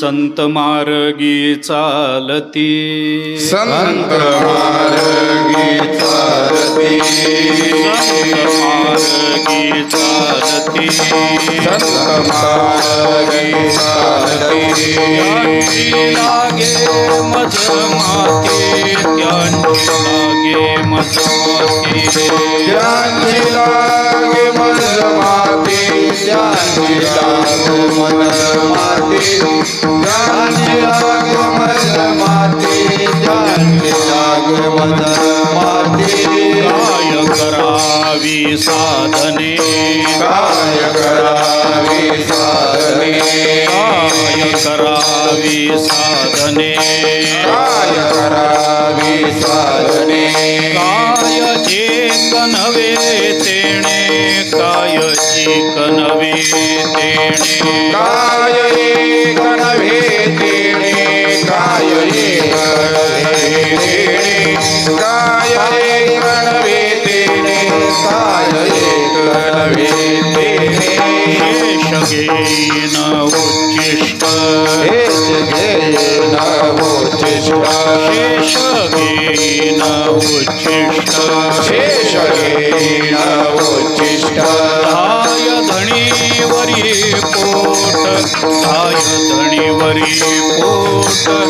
संत मार्गी चालती. संत मार्गी चालती. संत मार्गी चालती. संत मार्गी चालती त्यांची लागे मज माते त्यांची लागे मज माते. ज्यांची लागे मन माती ज्यांची लागे मन माती. माती काय करावी साधने. काय करावी साधने काय करावी साधने काय करावी साधने काय एक नवे तेणे काय एक नवे तेणे. काय घेईन उच्चिष्ट. हेच घे नवोचिष्ट शेष घेईन उच्चिष्ट. शेष घे नवोचिष्ट धाय धणीवरी पोट धाय धणीवरी पोट.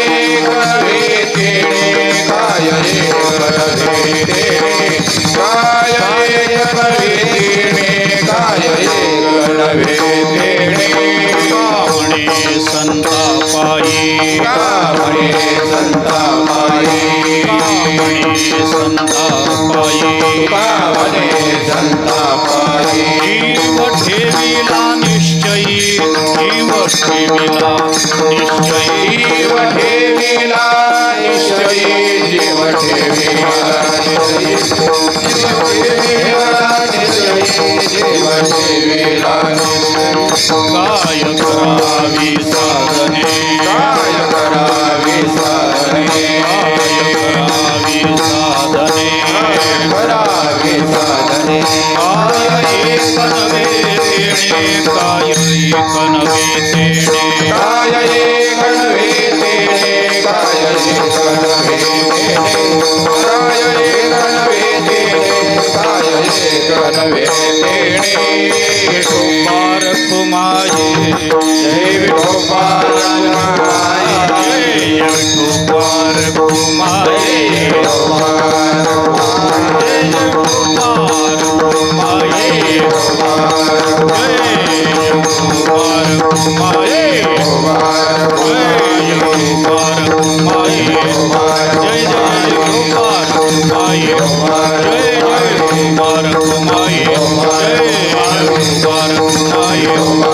संता पायी कामणे संता कामणे संता पायी पावने जीव ठेविला निश्चयी जीव ठेविला निश्चयी. जीव ठेविला निश्चयी जीव ठेविला निश्चयी. तेणे कुमार कुमाये जय Vithoba Om Om Om Om